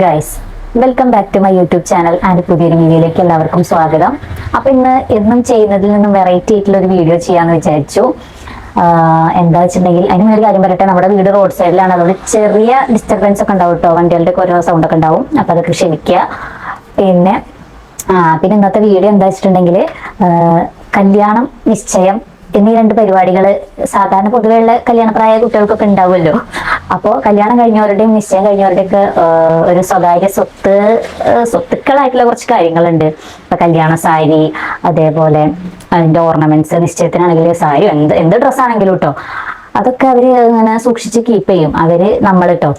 Guys welcome back to my YouTube channel and പുതിയൊരു വീഡിയോയിലേക്ക് എല്ലാവർക്കും സ്വാഗതം. അപ്പൊ ഇന്ന് എന്നും ചെയ്യുന്നതിൽ നിന്നും വെറൈറ്റി ആയിട്ടുള്ള ഒരു വീഡിയോ ചെയ്യാന്ന് വിചാരിച്ചു. എന്താ വെച്ചിട്ടുണ്ടെങ്കിൽ അതിന് ഒരു കാര്യം പറയട്ടെ നമ്മുടെ വീട് റോഡ് സൈഡിലാണ് അതുകൊണ്ട് ചെറിയ ഡിസ്റ്റർബൻസ് ഒക്കെ ഉണ്ടാവും കേട്ടോ വണ്ടികളുടെ ഒക്കെ ഓരോ സൗണ്ട് ഒക്കെ ഉണ്ടാവും. അപ്പൊ അതൊക്കെ ക്ഷമിക്കുക. പിന്നെ പിന്നെ ഇന്നത്തെ വീഡിയോ എന്താ വെച്ചിട്ടുണ്ടെങ്കിൽ കല്യാണം നിശ്ചയം എന്നീ രണ്ട് പരിപാടികൾ സാധാരണ പൊതുവെയുള്ള കല്യാണപ്രായ കുട്ടികൾക്കൊക്കെ ഉണ്ടാവുമല്ലോ. അപ്പോൾ കല്യാണം കഴിഞ്ഞവരുടെയും നിശ്ചയം കഴിഞ്ഞവരുടെയൊക്കെ ഒരു സ്വകാര്യ സ്വത്ത് സ്വത്തുക്കളായിട്ടുള്ള കുറച്ച് കാര്യങ്ങളുണ്ട്. ഇപ്പൊ കല്യാണ സാരി അതേപോലെ അതിന്റെ ഓർണമെന്റ്സ് നിശ്ചയത്തിനാണെങ്കിൽ സാരി എന്ത് എന്ത് ഡ്രസ്സാണെങ്കിലും കേട്ടോ അതൊക്കെ അവർ ഇങ്ങനെ സൂക്ഷിച്ച് കീപ്പ് ചെയ്യും. അവർ നമ്മൾ കേട്ടോ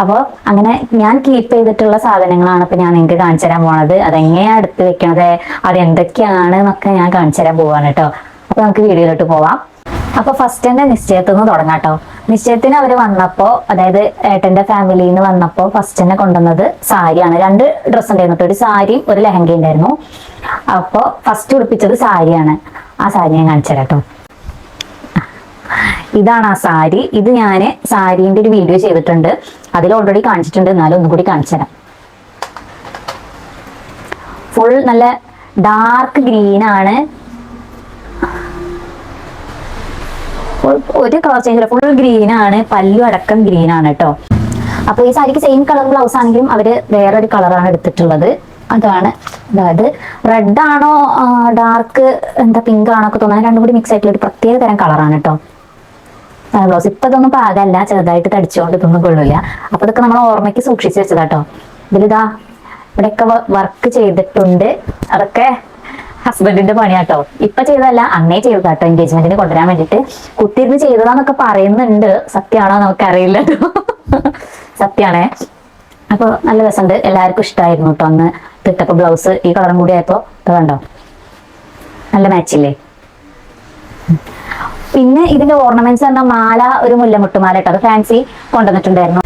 അപ്പോൾ അങ്ങനെ ഞാൻ കീപ്പ് ചെയ്തിട്ടുള്ള സാധനങ്ങളാണ് ഇപ്പൊ ഞാൻ നിങ്ങൾക്ക് കാണിച്ചു തരാൻ പോണത്. അതെങ്ങനെയാണ് എടുത്ത് വെക്കണത്? അതെന്തൊക്കെയാണ് എന്നൊക്കെ ഞാൻ കാണിച്ചു തരാൻ പോവാണ് കേട്ടോ അപ്പൊ നമുക്ക് വീഡിയോയിലോട്ട് പോവാം. അപ്പൊ ഫസ്റ്റ് തന്നെ നിശ്ചയത്തിൽ നിന്ന് തുടങ്ങാം കേട്ടോ. നിശ്ചയത്തിന് അവർ വന്നപ്പോ അതായത് ഏട്ടന്റെ ഫാമിലിയിൽ നിന്ന് വന്നപ്പോ ഫസ്റ്റ് തന്നെ കൊണ്ടുവന്നത് സാരിയാണ് രണ്ട് ഡ്രസ്സ് ഉണ്ടായിരുന്നു. ഒരു സാരിയും ഒരു ലെഹങ്ക ഉണ്ടായിരുന്നു. അപ്പൊ ഫസ്റ്റ് ഉടുപ്പിച്ചത് സാരിയാണ് ആ സാരി ഞാൻ കാണിച്ചു ഇതാണ് ആ സാരി ഇത് ഞാൻ സാരീന്റെ ഒരു വീഡിയോ ചെയ്തിട്ടുണ്ട്. അതിൽ ഓൾറെഡി കാണിച്ചിട്ടുണ്ട്. എന്നാലും ഒന്നും കൂടി കാണിച്ചു തരാം. ഫുൾ നല്ല ഡാർക്ക് ഗ്രീൻ ആണ്. ഒരു കളർ ചേഞ്ച് ഫുൾ ഗ്രീൻ ആണ്. പല്ലു അടക്കം ഗ്രീൻ ആണ് കേട്ടോ അപ്പൊ ഈ സാരിക്ക് സെയിം കളർ ബ്ലൗസ് ആണെങ്കിലും അവർ വേറൊരു കളറാണ് എടുത്തിട്ടുള്ളത്. അതാണ്. അതായത് റെഡ് ആണോ ഡാർക്ക് എന്താ പിങ്ക് ആണോ ഒക്കെ തോന്നാൻ രണ്ടും കൂടി മിക്സ് ആയിട്ടുള്ള ഒരു പ്രത്യേക തരം കളറാണ് കേട്ടോ ബ്ലൗസ് ഇപ്പൊ ഇതൊന്നും പാകല്ല. ചെറുതായിട്ട് തടിച്ചുകൊണ്ട് ഇതൊന്നും കൊള്ളില്ല. അപ്പൊ ഇതൊക്കെ നമ്മൾ ഓർമ്മയ്ക്ക് സൂക്ഷിച്ചു വെച്ചതാട്ടോ ഇതിലിതാ ഇവിടെയൊക്കെ വർക്ക് ചെയ്തിട്ടുണ്ട്. അതൊക്കെ ഹസ്ബൻഡിന്റെ പണിയാട്ടോ. ഇപ്പൊ ചെയ്തല്ല അന്നേ ചെയ്തതാട്ടോ എൻഗേജ്മെന്റിന് കൊണ്ടുവരാൻ വേണ്ടിട്ട് കുത്തിരുന്ന് ചെയ്തതാന്നൊക്കെ പറയുന്നുണ്ട്. സത്യമാണോ നമുക്കറിയില്ല കേട്ടോ സത്യാണേ. അപ്പൊ നല്ല രസമുണ്ട്. എല്ലാവർക്കും ഇഷ്ടമായിരുന്നു കേട്ടോ അന്ന് തിട്ടപ്പോ ബ്ലൗസ് ഈ കളറും കൂടി ആയപ്പോ ഇത് കണ്ടോ? നല്ല മാച്ചില്ലേ പിന്നെ ഇതിന്റെ ഓർണമെന്റ്സ് എന്ന മാല ഒരു മുല്ലമുട്ടുമാല കേട്ടോ അത് ഫാൻസി കൊണ്ടുവന്നിട്ടുണ്ടായിരുന്നു.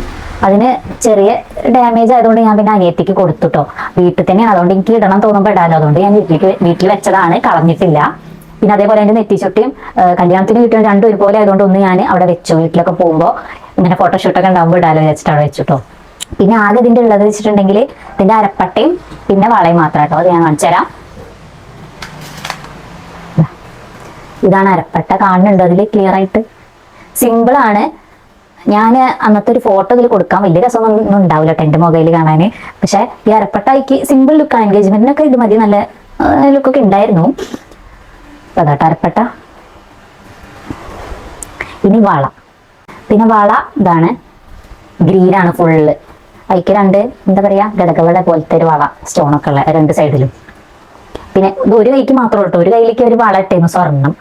അതിന് ചെറിയ ഡാമേജ് ആയതുകൊണ്ട് ഞാൻ പിന്നെ അനിയത്തിക്ക് കൊടുത്തുട്ടോ. വീട്ടിൽ തന്നെയാണ്. അതുകൊണ്ട് എനിക്ക് ഇടണം തോന്നുമ്പോൾ ഇടാലോ. അതുകൊണ്ട് ഞാൻ വീട്ടിലേക്ക് വീട്ടിൽ വെച്ചതാണ്. കളഞ്ഞിട്ടില്ല. പിന്നെ അതേപോലെ എന്റെ നെറ്റിച്ചുട്ടിയും കല്യാണത്തിന് വീട്ടിൽ രണ്ടും ഒരുപോലെ ആയതുകൊണ്ട് ഒന്ന് ഞാൻ അവിടെ വെച്ചു. വീട്ടിലൊക്കെ പോകുമ്പോൾ ഇങ്ങനെ ഫോട്ടോഷൂട്ടൊക്കെ ഉണ്ടാകുമ്പോൾ ഇടാലോ വെച്ചിട്ട് അവിടെ വെച്ചിട്ടോ പിന്നെ ആകെ ഇതിന്റെ ഉള്ളത് വെച്ചിട്ടുണ്ടെങ്കിൽ ഇതിന്റെ അരപ്പട്ടയും പിന്നെ വളയും മാത്രം കേട്ടോ അത് ഞാൻ കാണിച്ചു തരാം. ഇതാണ് അരപ്പട്ട. കാണുന്നുണ്ടോ? അതിൽ ക്ലിയർ ആയിട്ട്. സിമ്പിൾ ആണ്. ഞാൻ അന്നത്തെ ഒരു ഫോട്ടോ ഇതിൽ കൊടുക്കാൻ വലിയ രസമൊന്നും ഉണ്ടാവില്ല എന്റെ മൊബൈൽ കാണാൻ പക്ഷെ ഈ അരപ്പട്ടായിക്ക് സിമ്പിൾ ലുക്ക് എൻഗേജ്മെന്റിനൊക്കെ ഇത് മതി നല്ല ലുക്കൊക്കെ ഉണ്ടായിരുന്നു. അതാട്ട അരപ്പട്ട. ഇനി വള. പിന്നെ വള ഇതാണ്. ഗ്രീനാണ് ഫുള്ള് അതിക്ക് രണ്ട് എന്താ പറയാ ഗതകവള പോലത്തെ ഒരു വള സ്റ്റോണൊക്കെ ഉള്ള രണ്ട് സൈഡിലും പിന്നെ ഒരു കൈക്ക് മാത്രമേ ഉള്ളൂ ഒരു കയ്യിലേക്ക് ഒരു വള ഇട്ടായിരുന്നു സ്വർണം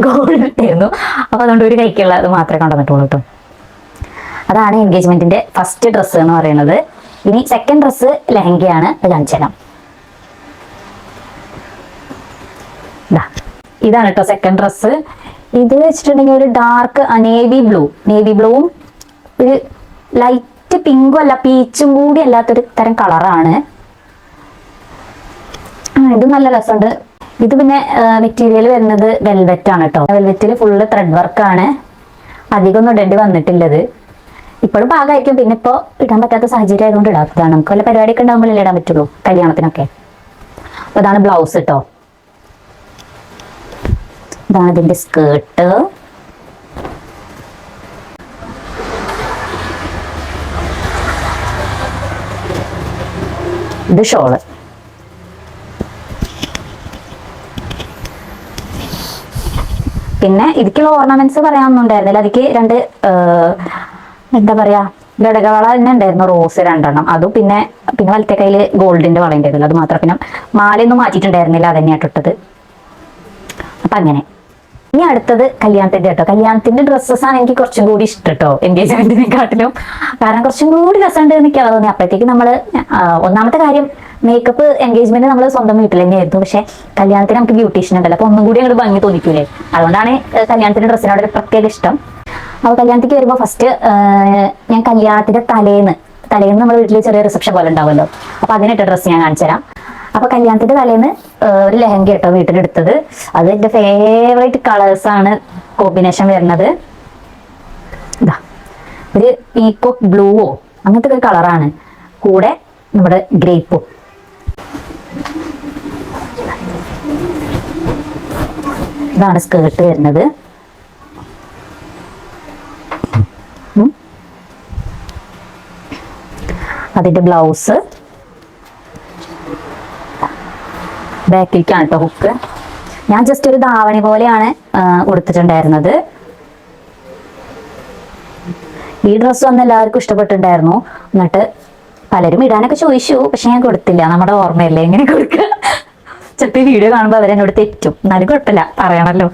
ഗോൾഡ് ഇട്ടായിരുന്നു അപ്പൊ അതുകൊണ്ട് ഒരു കൈക്കുള്ള അത് മാത്രമേ കൊണ്ടുവന്നിട്ടുള്ളൂ കേട്ടോ അതാണ് എൻഗേജ്മെന്റിന്റെ ഫസ്റ്റ് ഡ്രസ്സ് എന്ന് പറയുന്നത്. ഇനി സെക്കൻഡ് ഡ്രസ്സ് ലെഹങ്കയാണ് ദാ, ഇതാണ് കേട്ടോ സെക്കൻഡ് ഡ്രസ്സ് ഇത് വെച്ചിട്ടുണ്ടെങ്കിൽ ഒരു ഡാർക്ക് നേവി ബ്ലൂ നേവി ബ്ലൂവും ഒരു ലൈറ്റ് പിങ്കും അല്ല പീച്ചും കൂടി അല്ലാത്തൊരു തരം കളറാണ് ഇത് നല്ല രസമുണ്ട്. ഇത് പിന്നെ മെറ്റീരിയൽ വരുന്നത് വെൽവെറ്റ് ആണ് കേട്ടോ വെൽവെറ്റിൽ ഫുള്ള് ത്രെഡ് വർക്കാണ് അധികം ഒന്നും ഇടേണ്ടി വന്നിട്ടില്ലത്. ഇപ്പോഴും പാകമായിരിക്കും പിന്നെ ഇപ്പോൾ ഇടാൻ പറ്റാത്ത സാഹചര്യം ആയതുകൊണ്ട് ഇടാത്തതാണ് നമുക്ക് വല്ല പരിപാടിയൊക്കെ ഉണ്ടാകുമ്പോഴല്ലേ ഇടാൻ പറ്റുള്ളൂ. കല്യാണത്തിനൊക്കെ. അപ്പൊ ഇതാണ് ബ്ലൗസ് കേട്ടോ ഇതാണ് ഇതിന്റെ സ്കേർട്ട് ഇത് ഷോൾ. പിന്നെ ഇതിക്കുള്ള ഓർണമെന്റ്സ് പറയാനൊന്നും ഉണ്ടായിരുന്നില്ല അതിക്ക് രണ്ട് എന്താ പറയാ ഘടകവള തന്നെ ഉണ്ടായിരുന്നു റോസ് രണ്ടെണ്ണം. അതും പിന്നെ പിന്നെ വലത്തെ കയ്യിൽ ഗോൾഡിന്റെ വള ഉണ്ടായിരുന്നില്ല. അത് മാത്രം. പിന്നെ മാലയൊന്നും മാറ്റിയിട്ടുണ്ടായിരുന്നില്ല അതന്നെയാ ഇട്ടത്. അപ്പൊ അങ്ങനെ. ഇനി അടുത്തത് കല്യാണത്തിന്റെ കേട്ടോ. കല്യാണത്തിന്റെ ഡ്രസ്സസ് ആണ് എനിക്ക് കുറച്ചും കൂടി ഇഷ്ടം കേട്ടോ എൻഗേജ്മെന്റിനെക്കാട്ടിലും കാരണം കുറച്ചും കൂടി രസമുണ്ട് എനിക്കത് തോന്നി അപ്പോഴത്തേക്ക് നമ്മൾ ഒന്നാമത്തെ കാര്യം മേക്കപ്പ് എൻഗേജ്മെന്റ് നമ്മൾ സ്വന്തം വീട്ടിൽ തന്നെയായിരുന്നു. പക്ഷെ കല്യാണത്തിന് നമുക്ക് ബ്യൂട്ടീഷ്യൻ ഉണ്ടല്ലോ. അപ്പൊ ഒന്നും കൂടി അങ്ങോട്ട് ഭംഗി തോന്നിക്കൂലേ? അതുകൊണ്ടാണ് കല്യാണത്തിന്റെ ഡ്രസ്സിനോട് ഒരു പ്രത്യേക ഇഷ്ടം. അപ്പൊ കല്യാണത്തിക്ക് വരുമ്പോൾ ഫസ്റ്റ് ഞാൻ കല്യാണത്തിന്റെ തലേന്ന് തലേന്ന് നമ്മുടെ വീട്ടിൽ ചെറിയ റിസപ്ഷൻ പോലെ ഉണ്ടാവുമല്ലോ. അപ്പൊ അതിനിട്ട ഡ്രസ്സ് ഞാൻ കാണിച്ചു തരാം. അപ്പൊ കല്യാണത്തിന്റെ തലേന്ന് ഒരു ലെഹങ്ക കേട്ടോ വീട്ടിലെടുത്തത്. അത് എന്റെ ഫേവറേറ്റ് കളേഴ്സ് ആണ് കോമ്പിനേഷൻ വരുന്നത്. ഒരു പീക്കോക്ക് ബ്ലൂവോ അങ്ങനത്തെ ഒരു കളറാണ് കൂടെ നമ്മുടെ ഗ്രേപ്പും ഇതാണ് സ്കേർട്ട് വരുന്നത്. അതിന്റെ ബ്ലൗസ് ബാക്കിലേക്കാണ് കേട്ടോ ഹുക്ക് ഞാൻ ജസ്റ്റ് ഒരു ധാവണി പോലെയാണ് കൊടുത്തിട്ടുണ്ടായിരുന്നത് ഈ ഡ്രസ്സ് വന്ന് എല്ലാവർക്കും ഇഷ്ടപ്പെട്ടിട്ടുണ്ടായിരുന്നു. എന്നിട്ട് പലരും ഇടാനൊക്കെ ചോദിച്ചു പക്ഷെ ഞാൻ കൊടുത്തില്ല. നമ്മുടെ ഓർമ്മയല്ലേ എങ്ങനെ കൊടുക്കുക ചിലപ്പോൾ ഈ വീഡിയോ കാണുമ്പോൾ അവരെന്നോട് തെറ്റും. എന്നാലും കുഴപ്പമില്ല. പറയണല്ലോ.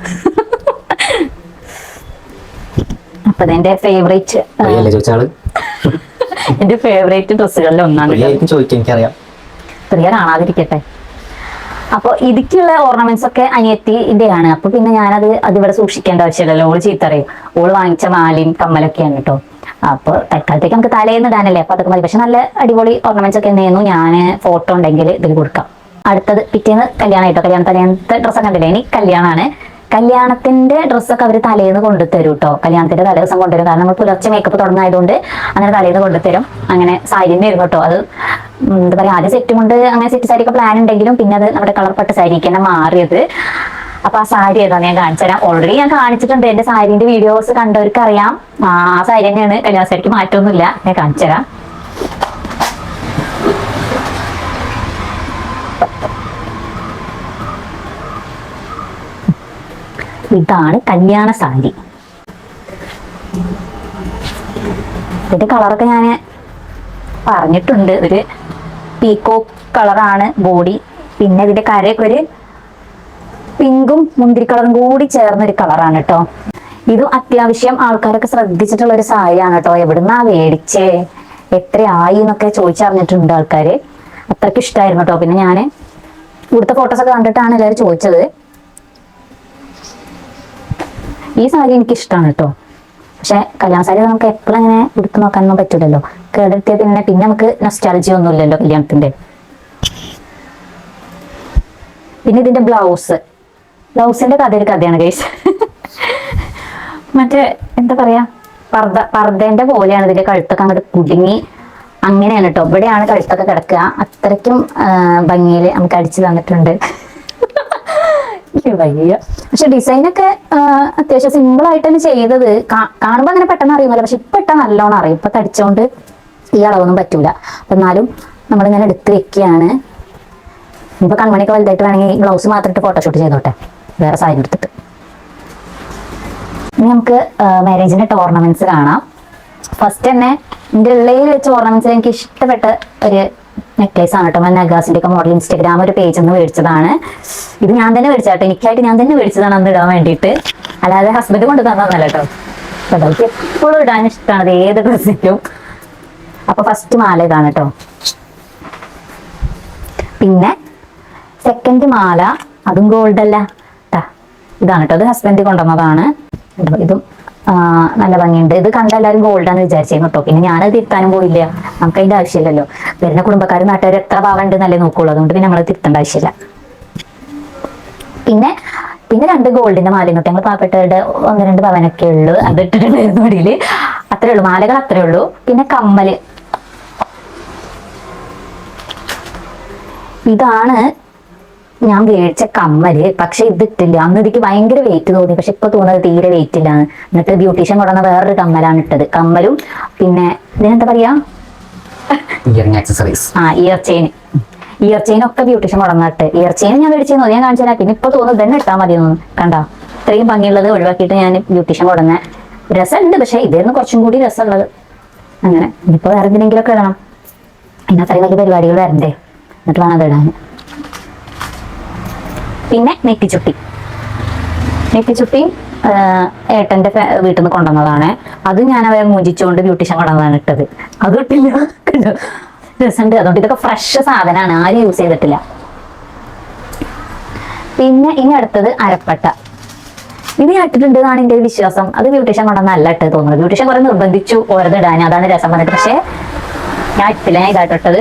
അപ്പൊ എന്റെ ഫേവറേറ്റ് എന്റെ ഫേവറേറ്റ് ഡ്രസ്സുകളിൽ ഒന്നാണ് പ്രിയ കാണാതിരിക്കട്ടെ. അപ്പൊ ഇതിക്കുള്ള ഓർണമെന്റ്സ് ഒക്കെ അനിയത്തിന്റെ ആണ് അപ്പൊ പിന്നെ ഞാനത് അതിവിടെ സൂക്ഷിക്കേണ്ട ആവശ്യമില്ലല്ലോ. ഓൾ ചീത്തറിയും. ഓൾ വാങ്ങിച്ച മാലയും കമ്മലൊക്കെയാണ് കേട്ടോ. അപ്പൊ തൽക്കാലത്തേക്ക് നമുക്ക് തലേന്ന് ഇടാനല്ലേ? അപ്പൊ അതൊക്കെ മതി. പക്ഷെ നല്ല അടിപൊളി ഓർണമെന്റ്സ് ഒക്കെ ഉണ്ടായിരുന്നു ഞാൻ ഫോട്ടോ ഉണ്ടെങ്കിൽ ഇതിൽ കൊടുക്കാം. അടുത്തത് പിറ്റേന്ന് കല്യാണം കേട്ടോ കല്യാണം തലേന്നത്തെ ഡ്രസ്സൊക്കെ കണ്ടില്ലേ? ഇനി കല്യാണമാണ് കല്യാണത്തിന്റെ ഡ്രസ്സൊക്കെ അവർ തലേന്ന് കൊണ്ടുതരും കേട്ടോ കല്യാണത്തിന്റെ തലേ ദിവസം കൊണ്ടുവരും കാരണം നമ്മൾ പുലർച്ചെ മേക്കപ്പ് തുടങ്ങായതുകൊണ്ട് അങ്ങനെ തലേന്ന് കൊണ്ടുതരും. അങ്ങനെ സാരി തന്നെ ആയിരുന്നു കേട്ടോ അത് എന്താ പറയാ ആദ്യം സെറ്റ് കൊണ്ട് അങ്ങനെ സെറ്റ് സാരി ഒക്കെ പ്ലാൻ ഉണ്ടെങ്കിലും പിന്നെ അത് നമ്മുടെ കളർ പട്ട് സാരിക്ക് തന്നെ മാറിയത്. അപ്പൊ ആ സാരി ഏതാണ് ഞാൻ കാണിച്ചു തരാം. ഓൾറെഡി ഞാൻ കാണിച്ചിട്ടുണ്ട്. എന്റെ സാരിന്റെ വീഡിയോസ് കണ്ടവർക്ക് അറിയാം ആ സാരി തന്നെയാണ് കല്യാണ സാരിക്ക് മാറ്റമൊന്നുമില്ല. ഞാൻ കാണിച്ചു ഇതാണ് കല്യാണ സാരി. ഇതിന്റെ കളറൊക്കെ ഞാൻ പറഞ്ഞിട്ടുണ്ട്. ഒരു പീക്കോ കളറാണ് ബോഡി പിന്നെ ഇതിന്റെ കരയൊക്കെ ഒരു പിങ്കും മുന്തിരി കളറും കൂടി ചേർന്ന ഒരു കളറാണ് കേട്ടോ ഇതും അത്യാവശ്യം ആൾക്കാരൊക്കെ ശ്രദ്ധിച്ചിട്ടുള്ള ഒരു സാരിയാണ് കേട്ടോ എവിടുന്നാ മേടിച്ചേ? എത്രയായി എന്നൊക്കെ ചോദിച്ചറിഞ്ഞിട്ടുണ്ട് ആൾക്കാര്. അത്രയ്ക്ക് ഇഷ്ടമായിരുന്നു കേട്ടോ പിന്നെ ഞാൻ ഇവിടുത്തെ ഫോട്ടോസ് ഒക്കെ കണ്ടിട്ടാണ് എല്ലാവരും ചോദിച്ചത്. ഈ സാരി എനിക്ക് ഇഷ്ടമാണ് കേട്ടോ. പക്ഷെ കല്യാണ സാരി നമുക്ക് എപ്പോഴും അങ്ങനെ എടുത്തു നോക്കാനൊന്നും പറ്റില്ലല്ലോ കേടെടുത്തിയ പിന്നെ പിന്നെ നമുക്ക് നൊസ്റ്റാലജി ഒന്നും ഇല്ലല്ലോ കല്യാണത്തിന്റെ. പിന്നെ ഇതിന്റെ ബ്ലൗസ് ബ്ലൗസിന്റെ കഥ ഒരു കഥയാണ് ഗൈസ് മറ്റേ എന്താ പറയാ? പർദ്ദ പർദ്ദേന്റെ പോലെയാണ് ഇതിന്റെ കഴുത്തൊക്കെ അങ്ങോട്ട് കുടുങ്ങി. അങ്ങനെയാണ് കേട്ടോ. ഇവിടെയാണ് കഴുത്തൊക്കെ കിടക്കുക. അത്രയ്ക്കും ഭംഗിയിൽ നമുക്ക് അടിച്ചു തന്നിട്ടുണ്ട്. വയ്യ പക്ഷെ ഡിസൈൻ ഒക്കെ അത്യാവശ്യം സിമ്പിൾ ആയിട്ട് തന്നെ ചെയ്തത് കാണുമ്പോ അങ്ങനെ പെട്ടെന്ന് അറിയുന്നില്ല. പക്ഷെ ഇപ്പൊ ഇട്ടാ നല്ലോണം അറിയും. ഇപ്പൊ തടിച്ചോണ്ട് ഈ അളവൊന്നും പറ്റൂല. അപ്പൊ എന്നാലും നമ്മളിങ്ങനെ എടുത്ത് വെക്കുകയാണ്. ഇപ്പൊ കൺമണിയൊക്കെ വലുതായിട്ട് വേണമെങ്കിൽ ബ്ലൗസ് മാത്രം ഇട്ട് ഫോട്ടോഷൂട്ട് ചെയ്തോട്ടെ. വേറെ സാരി എടുത്തിട്ട്. ഇനി നമുക്ക് മാരേജിന്റെ ടോർണമെന്റ്സ് കാണാം. ഫസ്റ്റ് തന്നെ എന്റെ ഉള്ളിൽ വെച്ച ഓർണമെന്റ്സ് എനിക്ക് ഇഷ്ടപ്പെട്ട ഒരു നെക്ലേസ് ആണ് കേട്ടോ നഗാസിന്റെ ഒക്കെ മോഡൽ ഇൻസ്റ്റാഗ്രാം ഒരു പേജ് ഒന്ന് മേടിച്ചതാണ്. ഇത് ഞാൻ തന്നെ മേടിച്ചാട്ടോ എനിക്കായിട്ട് ഞാൻ തന്നെ മേടിച്ചതാണ് അന്ന് ഇടാൻ വേണ്ടിയിട്ട്. അല്ലാതെ ഹസ്ബൻഡ് കൊണ്ട് തന്നതല്ല കേട്ടോ. അതൊക്കെ എപ്പോഴും ഇടാൻ ഇഷ്ടമാണ് ഏത് ഡ്രസ്സിലും അപ്പൊ ഫസ്റ്റ് മാല ഇതാണ് കേട്ടോ. പിന്നെ സെക്കൻഡ് മാല അതും ഗോൾഡ് അല്ല. ഇതാണ് കേട്ടോ. അത് ഹസ്ബൻഡ് കൊണ്ടുവന്നതാണ്. ഇതും നല്ല ഭംഗിയുണ്ട്. ഇത് കണ്ട എല്ലാവരും ഗോൾഡാന്ന് വിചാരിച്ചിരുന്നു കേട്ടോ പിന്നെ ഞാനത് തിരുത്താനും പോയില്ല. നമുക്ക് അതിന്റെ ആവശ്യമില്ലല്ലോ. വരുന്ന കുടുംബക്കാരും നാട്ടുകാർ എത്ര ഭാഗമുണ്ട് നല്ല നോക്കുള്ളൂ. അതുകൊണ്ട് പിന്നെ നമ്മൾ തിരുത്തേണ്ട ആവശ്യമില്ല. പിന്നെ പിന്നെ രണ്ട് ഗോൾഡിന്റെ മാല ഇങ്ങോട്ട് ഞങ്ങൾ പാവപ്പെട്ടവരുടെ ഒന്ന് രണ്ട് പവനൊക്കെ ഉള്ളു. അത് ഇട്ടിട്ടുണ്ടായിരുന്നു അടിയിൽ അത്രേ ഉള്ളൂ. മാലകൾ അത്രേ ഉള്ളൂ. പിന്നെ കമ്മൽ. ഇതാണ് ഞാൻ മേടിച്ച കമ്മൽ പക്ഷെ ഇതിട്ടില്ല. അന്ന് എനിക്ക് ഭയങ്കര വെയിറ്റ് തോന്നി. പക്ഷെ ഇപ്പൊ തോന്നുന്നത് തീരെ വെയിറ്റ് ഇല്ലാന്ന് എന്നിട്ട് ബ്യൂട്ടീഷ്യൻ കൊണ്ടുവന്ന വേറൊരു കമ്മലാണ് ഇട്ടത്. കമ്മലും പിന്നെ ഇതിനെന്താ പറയാ? ആക്സസറീസ് ആ ഇയർ ചെയിൻ ഇയർ ചെയിൻ ഒക്കെ ബ്യൂട്ടീഷ്യൻ കൊണ്ടുവന്നിട്ട് ഇയർ ചെയിൻ ഞാൻ മേടിച്ചെന്നു ഞാൻ കാണിച്ചു തരാം. പിന്നെ ഇപ്പൊ തോന്നുന്നു തന്നെ ഇട്ടാൽ മതി തോന്നുന്നു. കണ്ടോ? ഇത്രയും ഭംഗിയുള്ളത് ഒഴിവാക്കിയിട്ട് ഞാൻ ബ്യൂട്ടീഷ്യൻ കൊണ്ടുവന്ന രസമുണ്ട്. പക്ഷെ ഇതായിരുന്നു കുറച്ചും കൂടി രസമുള്ളത്. അങ്ങനെ. ഇനിയിപ്പോ വേറെ എന്തിനെങ്കിലും ഒക്കെ ഇടണം. അതിന് അത്രയും വലിയ പരിപാടികൾ വരണ്ടേ? എന്നിട്ട് വേണം അത് ഇടാൻ. പിന്നെ നെറ്റിച്ചുട്ടി നെറ്റിച്ചുട്ടി ഏട്ടന്റെ വീട്ടിൽ നിന്ന് കൊണ്ടുവന്നതാണ്. അത് ഞാൻ അവരെ മോചിച്ചുകൊണ്ട് ബ്യൂട്ടീഷ്യൻ കൊണ്ടുവന്നതാണ് ഇട്ടത്. അത് ഇട്ടില്ല. രസമുണ്ട് അതുകൊണ്ട് ഇതൊക്കെ ഫ്രഷ് സാധനമാണ് ആരും യൂസ് ചെയ്തിട്ടില്ല. പിന്നെ ഇനി അടുത്തത് അരപ്പട്ട. ഇത് ഞാൻ ഇട്ടിട്ടുണ്ട് എന്നാണ് എന്റെ ഒരു വിശ്വാസം. അത് ബ്യൂട്ടീഷ്യൻ കൊണ്ടുവന്നല്ല ഇട്ടത് തോന്നുന്നത്. ബ്യൂട്ടീഷ്യൻ കുറെ നിർബന്ധിച്ചു ഓരോ ഇടാൻ അതാണ് രസം പറഞ്ഞിട്ട് പക്ഷേ ഞാൻ ഇട്ടില്ല. ഞാൻ ഇതായിട്ട് ഇട്ടത്.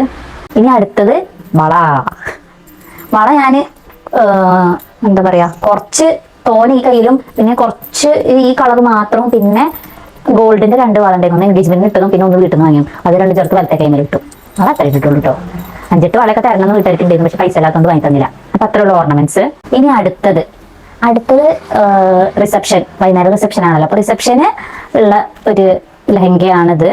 ഇനി അടുത്തത് വള. വള ഏർ, എന്താ പറയാ കുറച്ച് തോന ഈ കയ്യിലും പിന്നെ കുറച്ച് ഈ കളർ മാത്രം പിന്നെ ഗോൾഡിന്റെ രണ്ട് വളണ്ടേ ഒന്ന് എൻഗേജ്മെന്റിന് ഇട്ടതും പിന്നെ ഒന്ന് വീട്ടിൽ നിന്ന് വാങ്ങിയും അത് രണ്ട് ചേർത്ത് വലത്തെ കൈമേൽ ഇട്ടു. അത് അത്ര ഇട്ടിട്ടുള്ളൂ കേട്ടോ അഞ്ചെട്ട് വളയൊക്കെ തരണം വീട്ടിലുണ്ടായിരുന്നു പക്ഷെ പൈസ ഇല്ലാത്തതുകൊണ്ട് വാങ്ങി തന്നില്ല. അപ്പൊ അത്രയുള്ള ഓർണമെന്റ്സ് ഇനി അടുത്തത്. അടുത്തത് റിസപ്ഷൻ വൈകുന്നേരം റിസപ്ഷൻ ആണല്ലോ. അപ്പൊ റിസപ്ഷന് ഉള്ള ഒരു ലഹങ്കയാണിത്.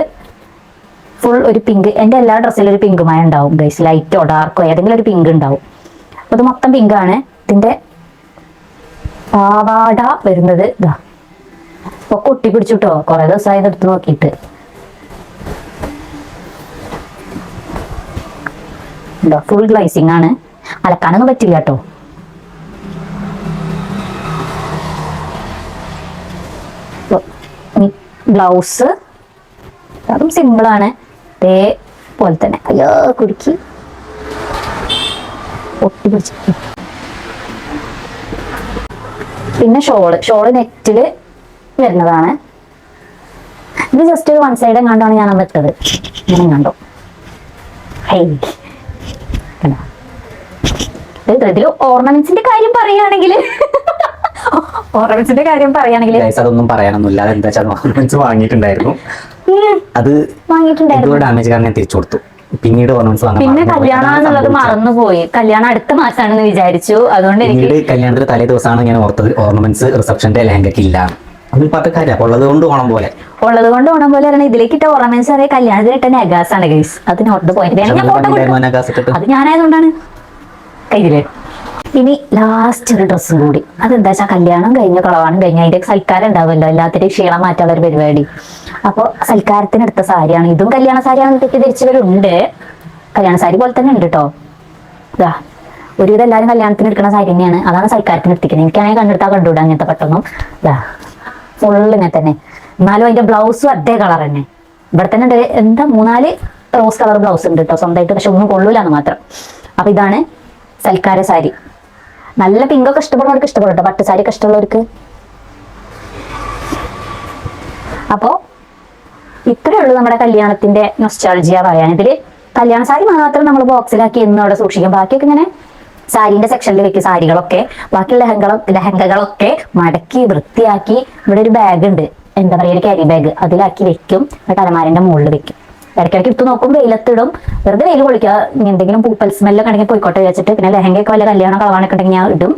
ഫുൾ ഒരു പിങ്ക് എന്റെ എല്ലാ ഡ്രസ്സിലും ഒരു പിങ്ക് പിങ്കുമായ ഉണ്ടാവും ഗൈസ് ലൈറ്റോ ഡാർക്കോ ഏതെങ്കിലും ഒരു പിങ്ക് ഉണ്ടാവും. ഇത് മൊത്തം ആണ്. ഇതിന്റെ പാവാട വരുന്നത് ഇതാ ഇപ്പൊ കൊട്ടി പിടിച്ചുട്ടോ. കുറെ ദിവസമായി എടുത്ത് നോക്കിയിട്ട്. ഫുൾ ഗ്ലൈസിങ് ആണ്. അലക്കാനൊന്നും പറ്റില്ല കേട്ടോ ബ്ലൗസ് അതും സിമ്പിൾ ആണ്. ഇതേപോലെ തന്നെ. അയ്യോ കുടുക്കി ഒട്ടി പിടിച്ച് പിന്നെ ഷോൾ. ഷോൾ നെറ്റിൽ വരുന്നതാണ്. ഇത് ജസ്റ്റ് ഒരു വൺ സൈഡ് കണ്ടാണ് ഞാൻ അന്ന് ഇട്ടത്. ഇങ്ങനെ കണ്ടോ? ഇതിൽ ഓർണമെന്റ്സിന്റെ കാര്യം പറയുകയാണെങ്കിൽ ഓർണമെന്റ്സിന്റെ കാര്യം പറയുകയാണെങ്കിൽ അതൊന്നും പറയാനൊന്നുമില്ല. എന്താ വെച്ചാൽ ഓർണമെന്റ്സ് വാങ്ങിയിട്ടുണ്ടായിരുന്നു. അത് വാങ്ങിയിട്ടുണ്ടായിരുന്നു. ഡാമേജ് കാരണം ഞാൻ തിരിച്ചു കൊടുത്തു. പിന്നീട് പിന്നെ കല്യാണം എന്നുള്ളത് മറന്നുപോയി. കല്യാണം അടുത്ത മാസമാണെന്ന് വിചാരിച്ചു. അതുകൊണ്ട് എനിക്ക് കല്യാണത്തിന്റെ കല്യാണത്തിന് തലേ ദിവസമാണ് ഞാൻ ഓർത്തത് ഓർണമെന്റ്സ് റിസപ്ഷന്റെ ലെഹങ്കയ്ക്ക് ഇല്ല. ഉള്ളത് കൊണ്ട് ഓണം പോലെ. ഉള്ളത് കൊണ്ട് ഓണം പോലെ ഇതിലേക്ക് ഇട്ട ഓർണമെന്റ്സ് അറിയാം കല്യാണത്തിന് ഇട്ട നെഗാസ് ആണ് ഗൈസ് അത് നോട്ട് പോയിന്റ് അതിനെ. അത് ഞാനായതുകൊണ്ടാണ്. കയ്യിൽ ഇനി ലാസ്റ്റ് ഒരു ഡ്രസ്സ് കൂടി. അതെന്താ വെച്ചാൽ കല്യാണം കഴിഞ്ഞ കളവാണ് കഴിഞ്ഞ അതിന്റെ സൽക്കാരം ഉണ്ടാവുമല്ലോ എല്ലാത്തിന്റെയും ക്ഷീണം മാറ്റാനുള്ള ഒരു പരിപാടി. അപ്പൊ സൽക്കാരത്തിന് എടുത്ത സാരിയാണ്. ഇതും കല്യാണ സാരിയാണെന്ന് തെറ്റിദ്ധരിച്ചവരുണ്ട് കല്യാണ സാരി പോലെ തന്നെ ഉണ്ട് കേട്ടോ ഇതാ ഒരുവിധം എല്ലാവരും കല്യാണത്തിന് എടുക്കുന്ന സാരി തന്നെയാണ്. അതാണ് സൽക്കാരത്തിന് എടുത്തിക്കുന്നത് എനിക്കാണെങ്കിൽ കണ്ടെടുത്താൽ കണ്ടുകൂടാ അങ്ങനത്തെ പെട്ടെന്നും. ഇതാ ഫുള്ള് ഇങ്ങനെ തന്നെ. എന്നാലും അതിന്റെ ബ്ലൗസും അതേ കളർ തന്നെ. ഇവിടെ തന്നെ എന്താ മൂന്നാൽ റോസ് കളർ ബ്ലൗസ് ഉണ്ട് കേട്ടോ സ്വന്തമായിട്ട് പക്ഷെ ഒന്നും കൊള്ളൂലെന്ന് മാത്രം. അപ്പൊ ഇതാണ് സൽക്കാര സാരി. നല്ല പിങ്കൊക്കെ ഇഷ്ടപ്പെടുന്നവർക്ക് ഇഷ്ടപ്പെടും കേട്ടോ പട്ട് സാരി ഒക്കെ ഇഷ്ടമുള്ളവർക്ക്. അപ്പോ ഇത്രയേ ഉള്ളൂ നമ്മുടെ കല്യാണത്തിന്റെ നൊസ്റ്റാൾജിയ പറയാൻ. ഇതിൽ കല്യാണ സാരി മാത്രം നമ്മൾ ബോക്സിലാക്കി എന്നും അവിടെ സൂക്ഷിക്കും. ബാക്കിയൊക്കെ ഇങ്ങനെ സാരിന്റെ സെക്ഷനിൽ വെക്കും സാരികളൊക്കെ. ബാക്കി ലഹങ്ക ലഹങ്കകളൊക്കെ മടക്കി വൃത്തിയാക്കി ഇവിടെ ഒരു ബാഗ് ഉണ്ട്. എന്താ പറയുക ഒരു ക്യാരി ബാഗ് അതിലാക്കി വെക്കും. അലമാരന്റെ മുകളിൽ വെക്കും. ഇടയ്ക്കിടയ്ക്ക് ഇട്ട് നോക്കും വെയിലത്തിടും വെറുതെ വെയിൽ കൊള്ളിക്കുക എന്തെങ്കിലും പൂപ്പൽ സ്മെല്ലൊക്കെ ഉണ്ടെങ്കിൽ പോയിക്കോട്ടെ വെച്ചിട്ട് പിന്നെ ലഹങ്കയൊക്കെ വല്ല കല്യാണം കളവാണൊക്കെ ഉണ്ടെങ്കിൽ ഞാൻ ഇടും.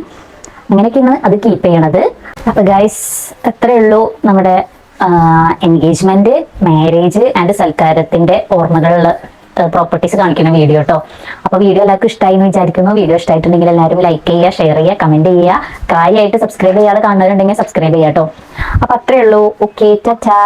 അങ്ങനെയൊക്കെയാണ് അത് കീപ്പ് ചെയ്യണത്. അപ്പൊ ഗൈസ് അത്രേ ഉള്ളൂ നമ്മുടെ എൻഗേജ്മെന്റ് മാരേജ് ആൻഡ് സൽക്കാരത്തിന്റെ ഓർമ്മകളിൽ പ്രോപ്പർട്ടീസ് കാണിക്കുന്ന വീഡിയോ കേട്ടോ അപ്പൊ വീഡിയോ എല്ലാവർക്കും ഇഷ്ടമായി എന്ന് വിചാരിക്കുന്നു. വീഡിയോ ഇഷ്ടമായിട്ടുണ്ടെങ്കിൽ എല്ലാവരും ലൈക്ക് ചെയ്യുക ഷെയർ ചെയ്യുക കമന്റ് ചെയ്യുക. കാര്യമായിട്ട് സബ്സ്ക്രൈബ് ചെയ്യാതെ കാണുന്നവരുണ്ടെങ്കിൽ സബ്സ്ക്രൈബ് ചെയ്യാം കേട്ടോ അപ്പൊ അത്രേ ഉള്ളൂ. ഓക്കെ ടാ